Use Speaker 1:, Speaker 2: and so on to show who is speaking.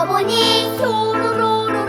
Speaker 1: abone olun.